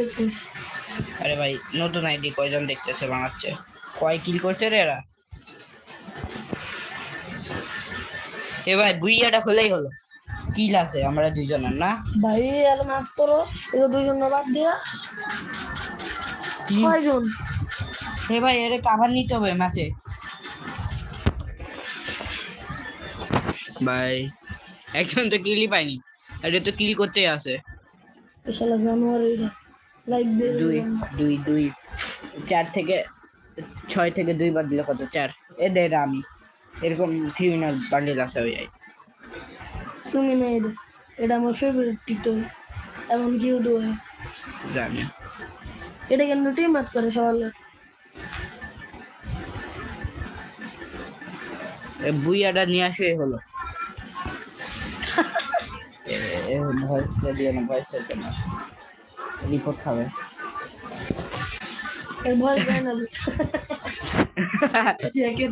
দেখছিস আরে ভাই নতুন আইডি কয়জন দেখতেছে বানাচ্ছে? কয় কিল করছে রে এরা? এ ভাই বুইয়াটা হলেই হলো। কিল আছে আমরা দুইজনের না? ভাই আর মাত্র এগুলো দুইজন বাদ দিয়া ছয়জন। এ ভাই এর কাভার নিতে হবে ম্যাচে ভাই একজন তো কিলই পাইনি এটা তো কিল করতেই আছে। জানুয়ারি দুই দুই দুই চার থেকে ছয় থেকে দুইবার দিলে কত? চার। এ এটা আমি। এরকম ক্রিমিনাল বান্ডিল আছে ওই আই। তুমি না এটা আমার ফেভারিট টিকটক এমন কিউ দোয়া জানি। এটা কেন টিম মাত করে এ বুইয়াটা নিয়ে আসে হলো। ভয়েসটা দিয়ে না ভয়েসটা দিয়ে না। রিপোর্ট খাবে। ভয় যায় না। জ্যাকেট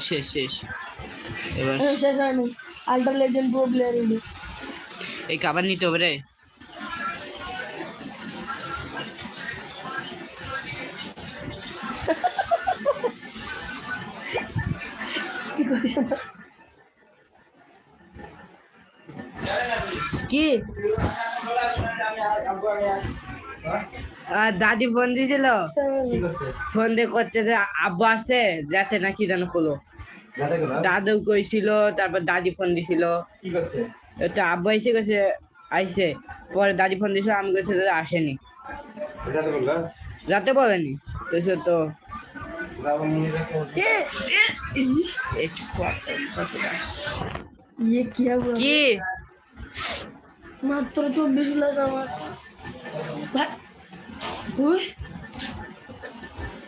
শেষ শেষ। এবার শেষ হয়নি। আল্ট্রা লেজেন্ড প্রো প্লেয়ার এই কাবার নিতে হবে রে। আর দাদি ফোন দিয়েছিল? ফোন দিয়ে করছে যে আব্বু আছে যাতে না কি যেন হলো দাদু কইছিল তারপর দাদি ফোন দিছিল। তো আব্বু এসে গেছে আইসে পরে দাদি ফোন দিয়েছিল আমি গেছে আসেনি। যাতে বলেনি। তো তো কি মাত্র চব্বিশ আমার। ভাই ওই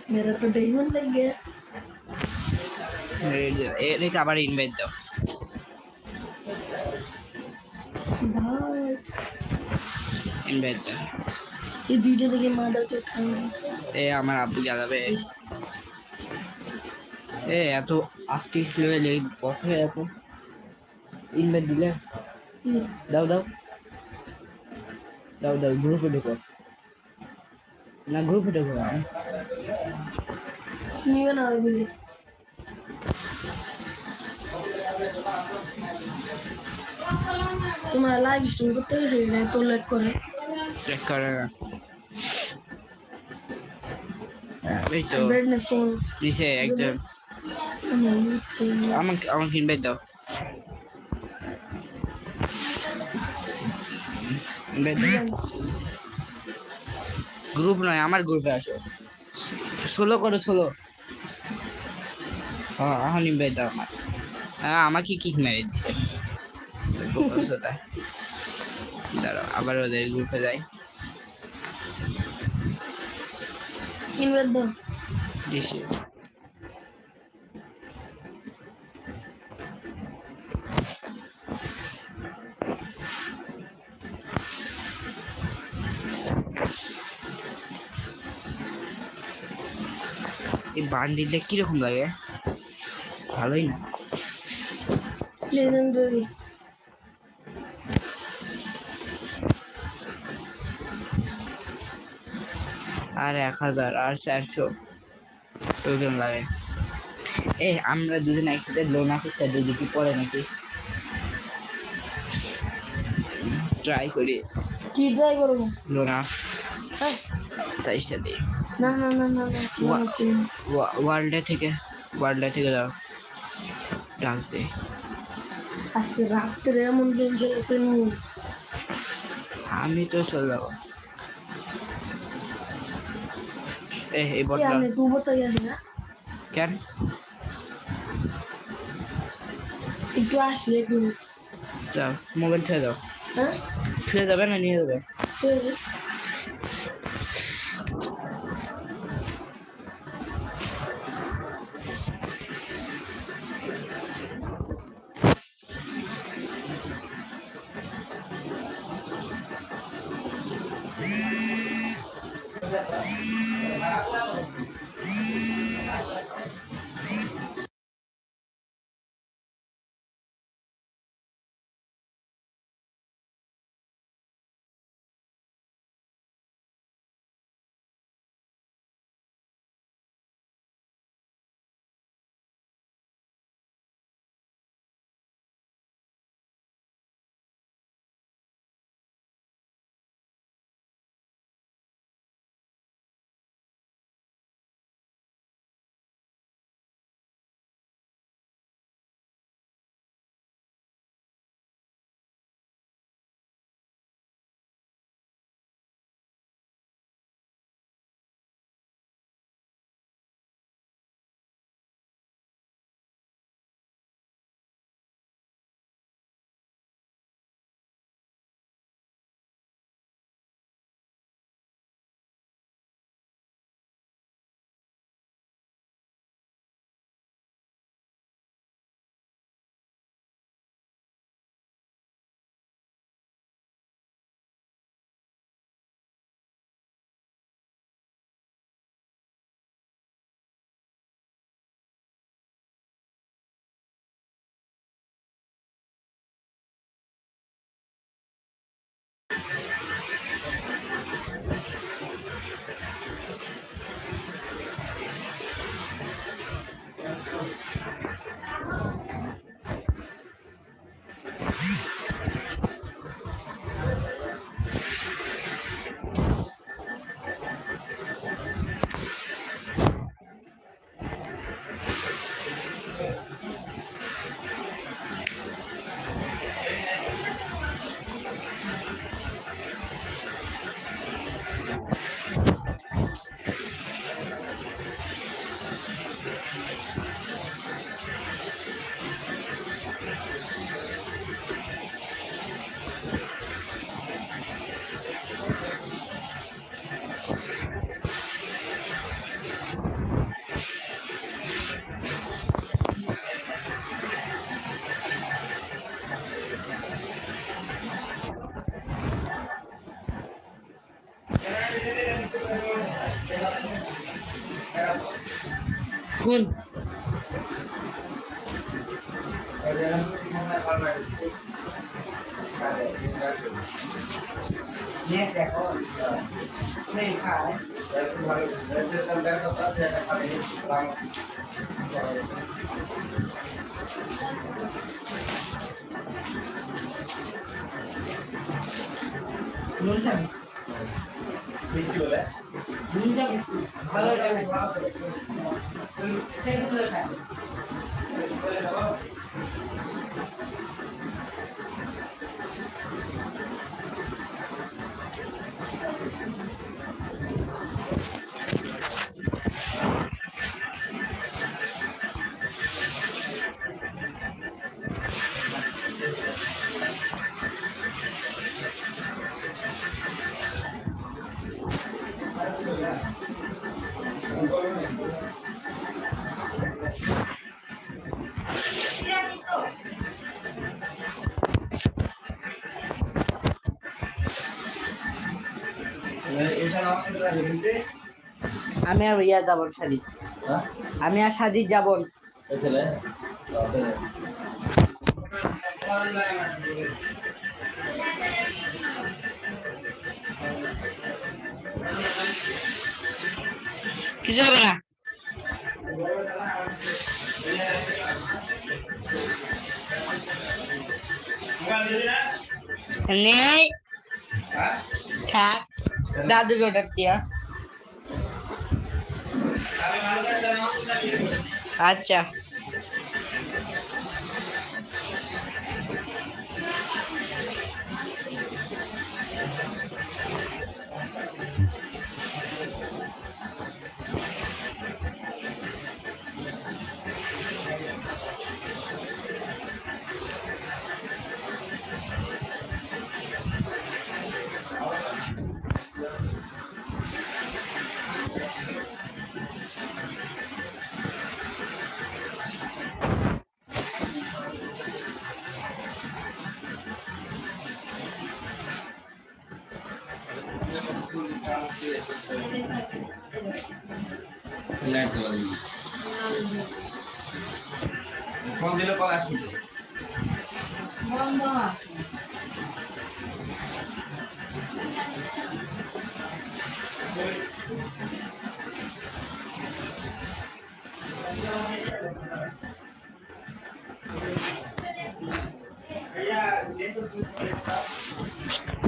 मेरा तो डायमंड लग गया এদিকে আবার ইনভাইট দাও ভাই ইনভাইট দাও এই দুইটা থেকে মাদাকে খাওয়া এ আমার আব্বু জ্বালাবে এ এত আর্টিস্ট লেভেল এই কত এত ইনভাইট দিলে দাও দাও দাও দাও গ্রুপে ঢুকো না গ্রুপে ঢুকো নিবে না ওইগুলি। তোমার লাইভ স্ট্রিম করতে গেছে তো লাইক করে। চেক করে না। এই তো। নিচে একজন। আমাকে আমাকে ইনভাইট দাও। ইনভাইট দাও। গ্রুপ নয় আমার গ্রুপে আসো। ষোলো করো ষোলো। হ্যাঁ এখন ইনভাইট দাও আমার হ্যাঁ আমাকে কিক মেরে দিছে। দাঁড়াও আবার ওদের গ্রুপে যাই। ইনভাইট দাও। এই বান্ডিলটা কীরকম লাগে? ভালোই না? লেজেন্ডারি। আর এক হাজার আর চারশো। ওইরকম লাগে। এই আমরা দুজন একসাথে লোন আছে যদি কি পড়ে নাকি? ট্রাই করি। কি ট্রাই করব? লোনা তাই দিই না না না না ওয়ার্ল্ডে থেকে ওয়ার্ল্ডে থেকে দাও। ডাক দে। আজকে রাত্রে এমন গেম খেলে খেলব আমি তো চলে যাব। এ এই বটটা আমি গেছি না। কেন? একটু আসলে একটু যাও মোবাইল ছেড়ে দাও। হ্যাঁ? ছেড়ে যাবে না নিয়ে যাবে। Thank you. คุณเนี่ยแต่ก็ไม่ขายแต่คุณมาเดินเดินเดินก็ต้องเดินไปทางนู้นใช่ไหมมีจุดเลย 你这样，他那个他那个，嗯，现在的啥？过，আমি আর ইয়া যাব সাদি আমি আর সাদি যাব। কিছু হবে না নেই থাক দাদুকে ওটা দিয়া আচ্ছা ফোন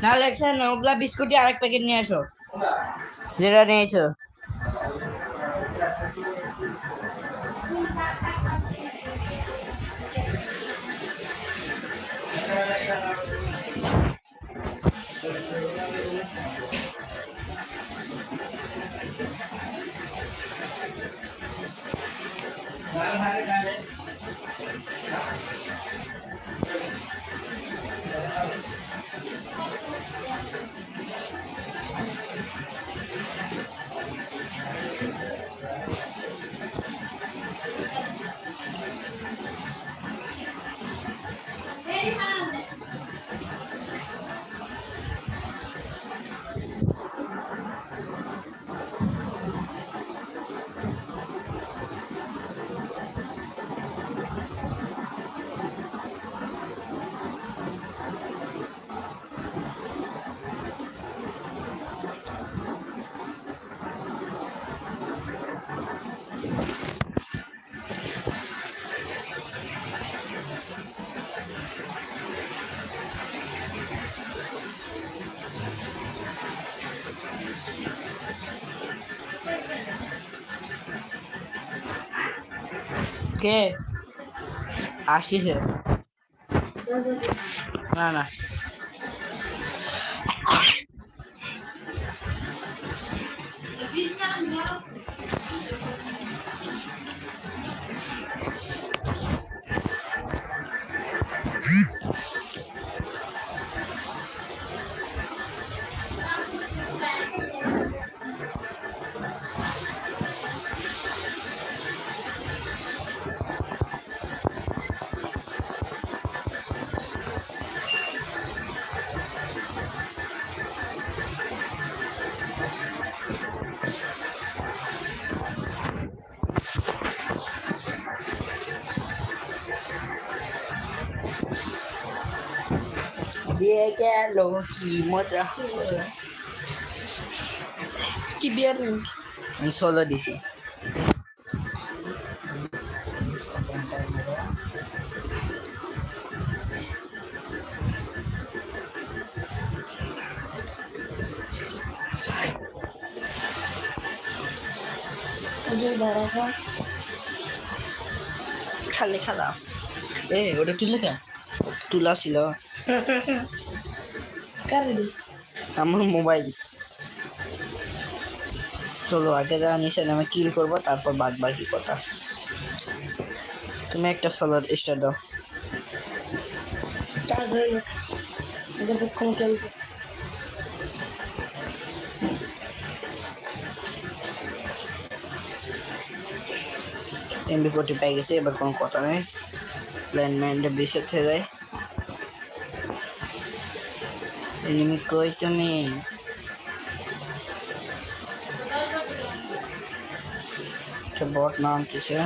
না দেখছেন ওগুলা বিস্কুটই আরেক প্যাকেট নিয়ে আসো। যেটা নিয়েছো। কে আসিছে না না। কি বিয়ার র্যাঙ্ক আমি ষোলো দিছি। খা খালে খেলা। এ ওটা তুলে কেন তুলা ছিল। আমার মোবাইল। চলো আগে যা নিশান আমি কিল করব তারপর বাদ বাকি কথা। তুমি একটা সোলো স্টার দাও। হয়ে এমবি ফোর্টি পেয়ে গেছে এবার কোনো কথা নেই। প্ল্যান মাইন্ডে বেশি থেকে যায়। এনিমি কই তুমি? বট নাম কিসে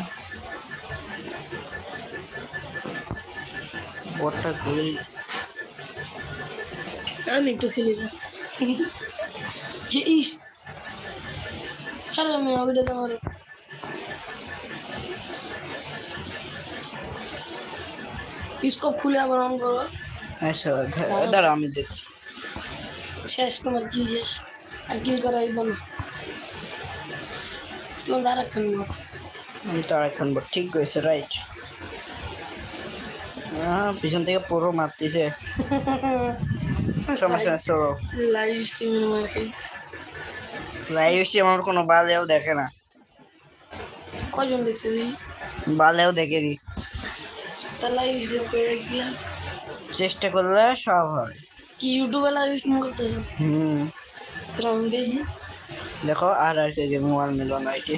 বটটা ঘুরে আমি একটু খেলি না। ইস। আরে আমি আবিটা তোমার স্কোপ খুলে আবার অন করো আচ্ছা দাঁড়া আমি দেখছি। শেষ তোমার কি শেষ। আর কিল করা এই বলো তোমার দ্বারা তো আরেকখান বট ঠিক করেছে রাইট পিছন থেকে পুরো মারতেছে। সমস্যা চলো। লাইভ স্ট্রিমের মার আমার কোনো দেখে না। কজন দেখছে বালেও দেখেনি। তা লাইভ স্ট্রিম করে দেখছিলাম চেষ্টা করলে সব হয়। কি ইউটিউবে করতেছো? হুম। তাহলে দেখি দেখো R K game one million IT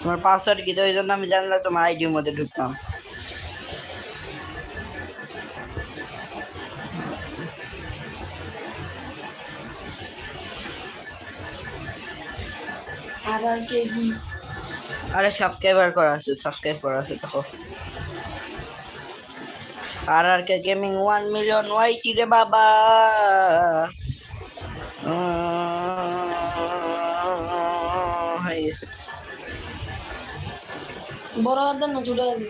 তোমার পাসওয়ার্ড কি তো ওই জন্য আমি জানলে তোমার আইডির মধ্যে ঢুকতাম। আরে সাবস্ক্রাইবার করা আছে সাবস্ক্রাইব করা আছে দেখো। আর R K gaming one million YT রে বাবা বড় হাত না ছোট হাত?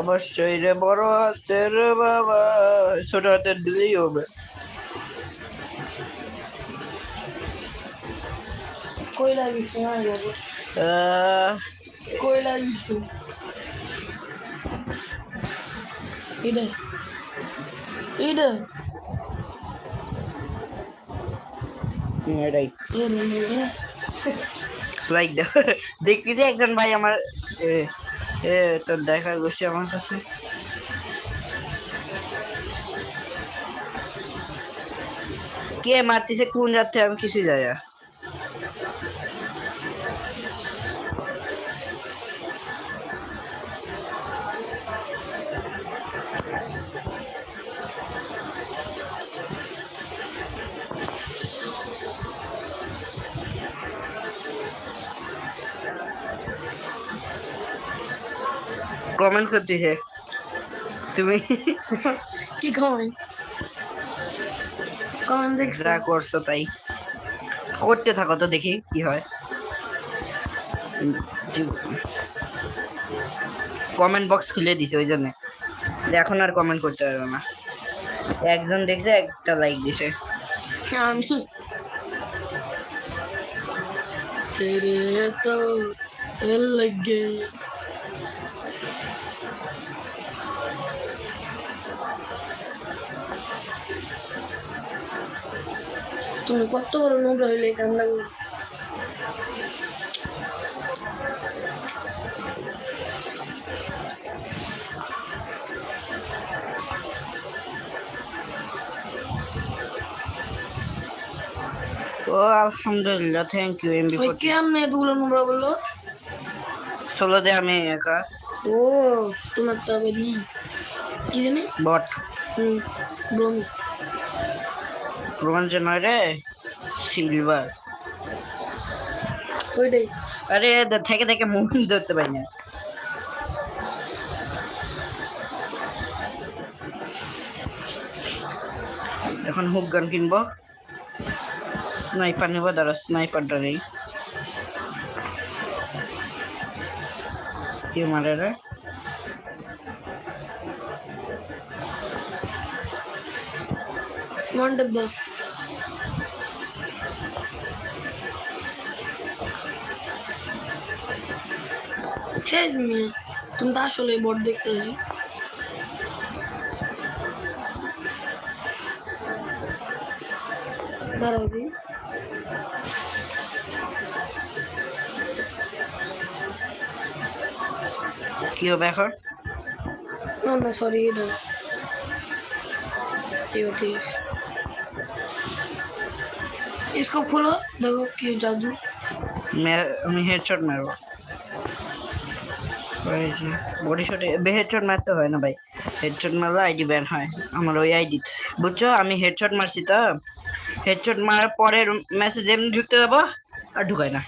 অবশ্যই রে বড় হাতের বাবা। ছোট হাতের দিলেই হবে। কই লাইভ স্ট্রিম হয়ে যাবে এটাই এটা লাইক দেখছি যে একজন ভাই আমার এ এ তো দেখা করছে আমার কাছে কে মারতেছে কোন যাচ্ছে আমি কিছু যাই না। কমেন্ট করতেছে তুমি কি কমেন্ট কমেন্ট দেখছ যা করছো তাই করতে থাকো তো দেখি কি হয় কমেন্ট বক্স খুলে দিছে ওই জন্য এখন আর কমেন্ট করতে পারবে না একজন দেখছে একটা লাইক দিছে আমি तेरे तो दिल लग गए তুমি কত বড় নোংরা হইলে কান্না করো ও আলহামদুলিল্লাহ থ্যাংক ইউ এমবি ওই কেমনে এতগুলো নোংরা বলল? দে আমি একা। ও তোমার তো আবার কি জানি? বট। ব্রোঞ্জ। ব্রোঞ্জ নয় রে সিলভার। ওইটাই। আরে থেকে থেকে মুভমেন্ট ধরতে পারি না। এখন হুক গান কিনবো। স্নাইপার নেব দাঁড়া স্নাইপারটা নেই। কি মারে রে? মন্ডপ দাও শেষ তুমি তো আসলে বট দেখতে আছি দাঁড়াবি কি হবে এখন? না না সরি এটা ঠিক। আছে इसको खोलो देखो कि जादू মে- আমি হেডশট মারবো বডি শটে হেডশট মারতে হয় না ভাই হেডশট মারলে আইডি ব্যান হয় আমার ওই আইডি বুঝছো আমি হেডশট মারছি তো হেডশট মারার পরের মেসেজ এমনি ঢুকতে যাবো আর ঢুকায় না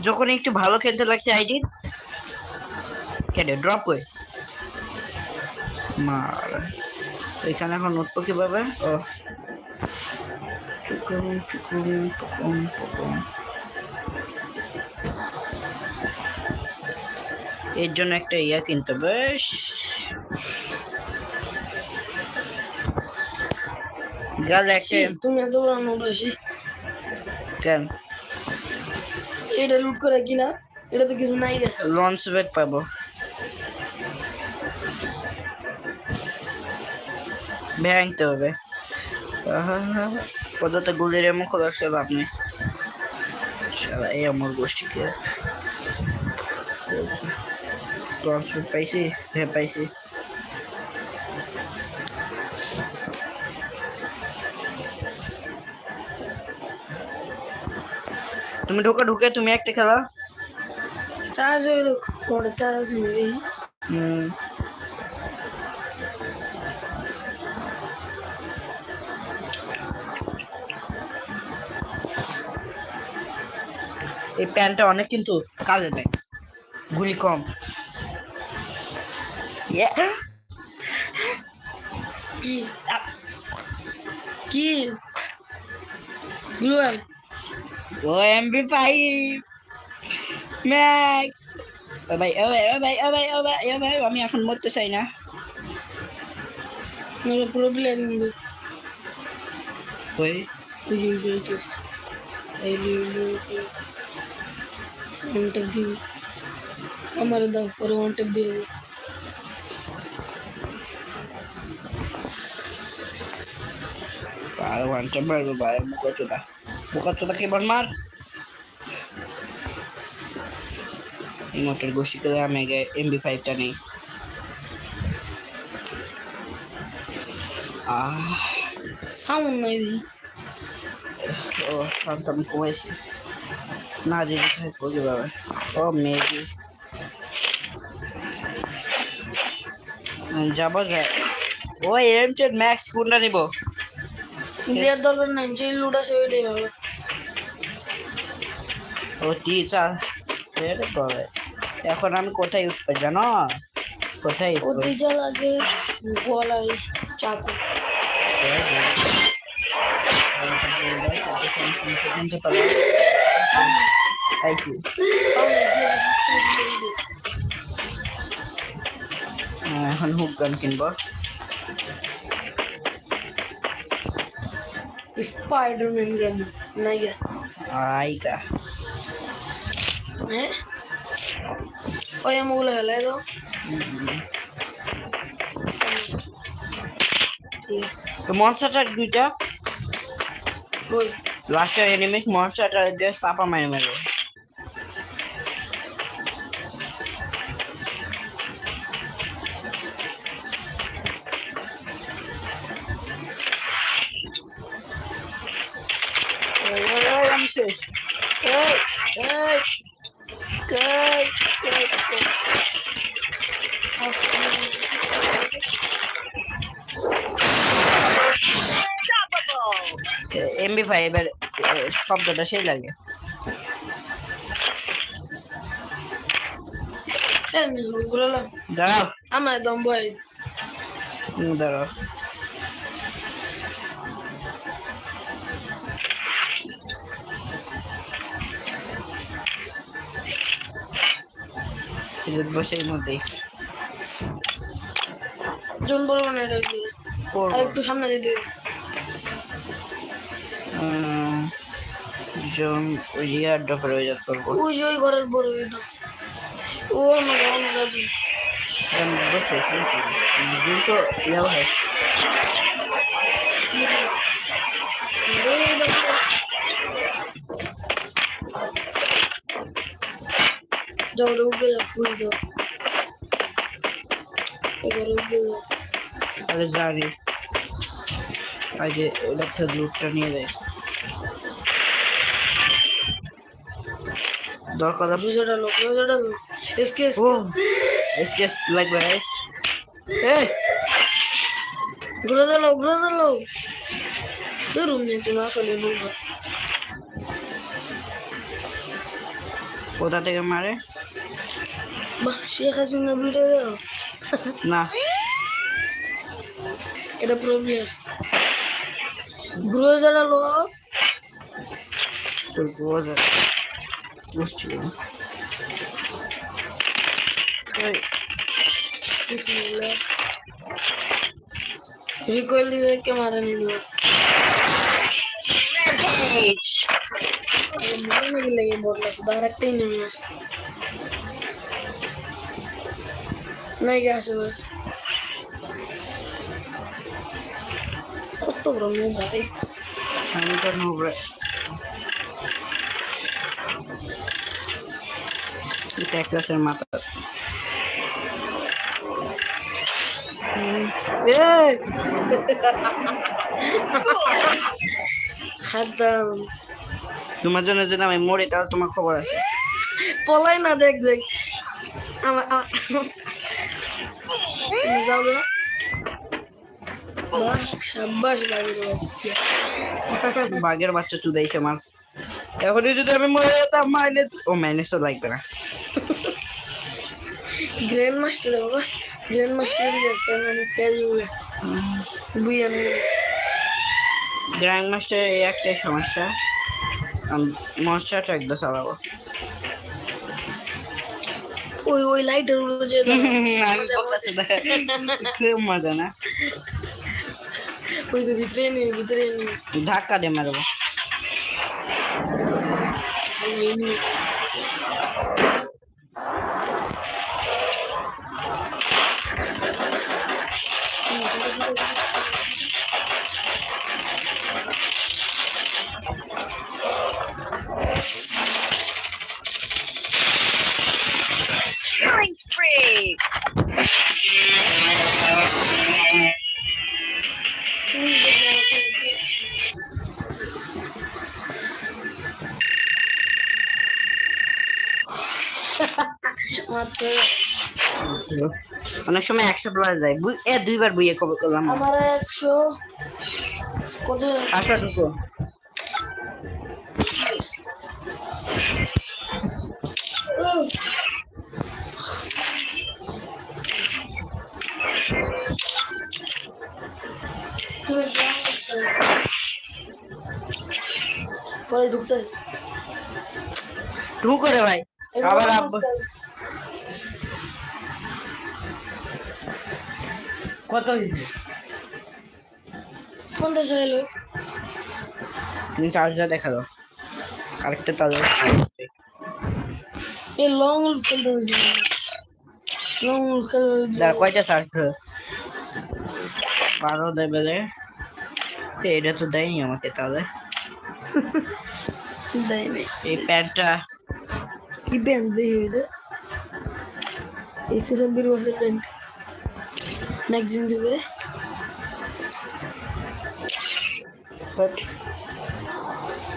যখন একটু ভালো খেলতে লাগছে আইডি কেটে ড্রপ করে মার এখানে এখন উঠবো কিভাবে ও এর জন্য একটা ইয়া কিনতে বেশ গাল একটা তুমি এত বেশি কেন? এটা লুট করে কিনা এটাতে কিছু নাই গেছে লঞ্চ ব্যাগ পাবো। ভাঙতে হবে। পদার্থ গুলির এমন খোলা সে লাভ নেই। এই আমার গোষ্ঠীকে ব্যাগ পাইছি হ্যাঁ পাইছি। তুমি ঢুকে ঢুকে তুমি একটা খেলা। চার্জ হইল পরে চার্জ হুম। এই প্যান্টটা অনেক কিন্তু কাজে দেয়। গুলি কম। Yeah. কি? গ্লোয়াল ও এমবি ফাইভ। ম্যাক্স। ও ভাই ও ভাই ও ভাই ও ভাই ও ভাই ও ভাই আমি এখন মরতে চাই না। পুরো প্লেয়ার কিন্তু। ওই ওয়ান টেপ দিবি আমার দাও পরে ওয়ান টেপ দিয়ে দিই আর ওয়ানটা মারবো ভাই মুখচোদা মুখচোদা কেবল মার এই মোটর গোষ্ঠী করে আমি আগে এমবি ফাইভটা নেই সাউন্ড নাই ও শান্ত আমি কমাইছি না দিদি থাকব কীভাবে ও মেয়েজি যাব ও এম টেন ম্যাক্স কোনটা নিব? দেওয়ার দরকার নাই যে লুট আছে ওইটাই ভালো ও টি চাল। এরে এখন আমি কোথায় উঠবো জানো? কোথায় ওতে যা লাগে গলায় চাকু। জানতে দিয়ে দিছি। হ্যাঁ, এখন হুক গান কিনবো। স্পাইডারম্যান গেল নাই গে আইকা হ্যাঁ? ওই আমগুলো হেলাই দাও। তো মনস্টার দুইটা? ওই। লাস্টে এনিমিস মনস্টার দিয়ে চাপা মারে মারবো ওই, এমবি ফাইভের শব্দটা সেই লাগে। দাঁড়াও। আমার দম ভয় দাঁড়াও। বসে মধ্যেই। জন বলব না একটু সামনে যদি হবে। উম, জন রিয়ার ডপের হয়ে যাত করব ওই যে ওই ঘরের বড় এটা ও আমার আমার দাদু এখন বসে শুনছি জুন তো ইয়াও হয় এই দেখো। যাও রে উপরে যাও ফুল দাও এবারে উপরে যাও তাহলে জানি আগে এটা থেকে লুটটা নিয়ে যায় দরকার রোজাটা লোক রোজাটা লোক এসকে এসকে। এসকে লাগবে লোক রোজা লোক তোর রুম নিয়ে তুমি আসলে বলব কোথা থেকে মারে? বাহ শেখ হাসিনা ভিডিও দাও। না। এটা প্রবলেম রোজাটা লোক তোর না বিসমিল্লাহ রিকয়েল দিয়ে কে মারা নিল মারা নাকি লেগে বলল শুধু আর একটাই নেমে আসে নাই গে আসে ভাই কত বড় মুখ ভাই আমি তো এক ক্লাসের মাথা। তোমার জন্য যদি আমি মরি তাহলে তোমার খবর আছে। পলাই না দেখ দেখ। আমার যাও না। বাঘের বাচ্চা। চুদাইছে আমার। এখনই যদি আমি মরে যেতাম মাইলেজ ও মাইলেজ তো লাগবে না। গ্র্যান্ড মাস্টার বাবা। গ্র্যান্ড মাস্টার তার মানে স্যারই বলে বুই আমি। গ্র্যান্ড মাস্টার এই একটাই সমস্যা। মশাটা একদম চালাবো। ওই ওই লাইটের উপরে যে খুব মজা না। ওই তো ভিতরে নেই ভিতরে নেই ধাক্কা দিয়ে মারবো। অনেক সময় একশো প্লাস যায়। এ দুইবার বুইয়ে কবে করলাম আমার। একশো কত? আচ্ছা ঢুকো তুমি পরে ঢুকতেছি। ঢুকো রে ভাই। আবার আব্বু কত হয়েছে পঞ্চাশ এলো তুমি চার্জটা দেখা দাও। আরেকটা তাহলে এই লং উলফ খেলতে হয়েছে লং উলফ খেলতে হয়েছে কয়টা চার্জ? বারো দেবে রে এটা তো দেয়নি আমাকে তাহলে। দেয় নাই এই প্যান্টটা। কি প্যান্ট দেখি এটা? এসে ছাব্বিশ বছর প্যান্ট। ম্যাগজিন দিবে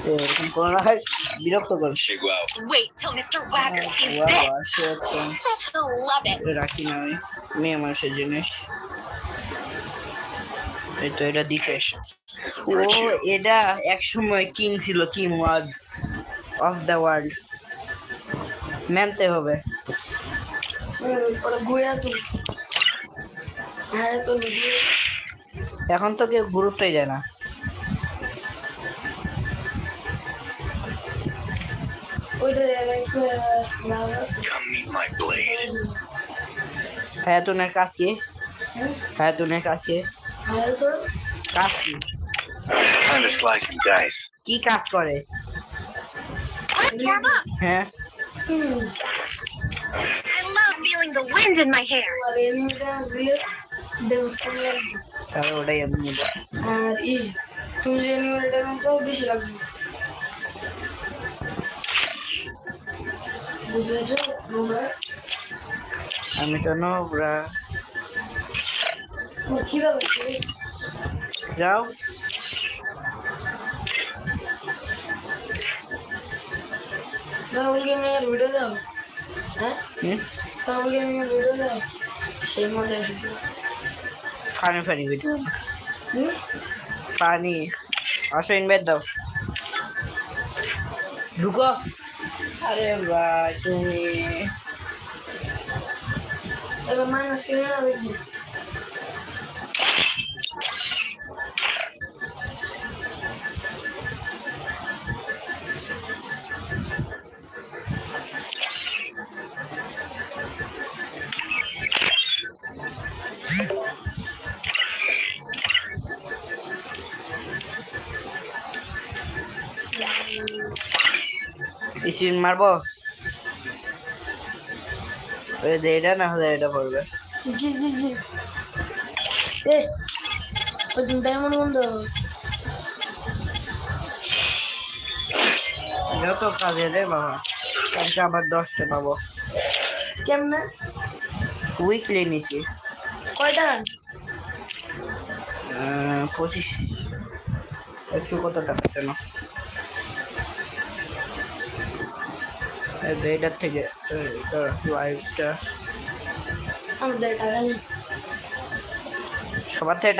এরকম না হয় বিরক্ত করে Wait till Mr. Wagger sees Wow, this. shit, He'll love it. এটা রাখি না আমি মেয়ে মানুষের জিনিস এই তো এটা দিতে ও এটা এক সময় কিং ছিল king was of the world মানতে হবে এখন তো কেউ গুরুত্বই দেয় না হায়াতুনের কাজ কি হ্যাঁ হায়াতুনের কাজ কি কাজ কি Time to slice and dice. কি কাজ করে. হ্যাঁ I love feeling the wind in my hair. তাহলে ওটাই আমি নেব আর ই তুমি যে এনিমেল ড্যামেজটাও বেশি লাগবে। বুঝেছ? আমি তো নোবরা। যাও। রাহুল গেমিং এর ভিডিও দাও। হ্যাঁ? রাহুল গেমিং ভিডিও দাও। সেই মজা আসবে ফানি ফানি ভিডিও হুম ফানি আসো ইনভাইট দাও ঢুকো আরে ভাই তুমি এবার মাইনাস কিনে না দেখবি মারবো? ওই যে এটা না হলে এটা পড়বে। জি জি জি। এ ওই ডায়মন্ড বন্ধ। যত কাজে রে বাবা কালকে আবার দশটা পাবো। কেমনে? উইকলি নিচ্ছি কয়টা পঁচিশ। একশো কত টাকা কেন এটার থেকে এইটা লাইভটা আমাদের টাকা সবার থেকে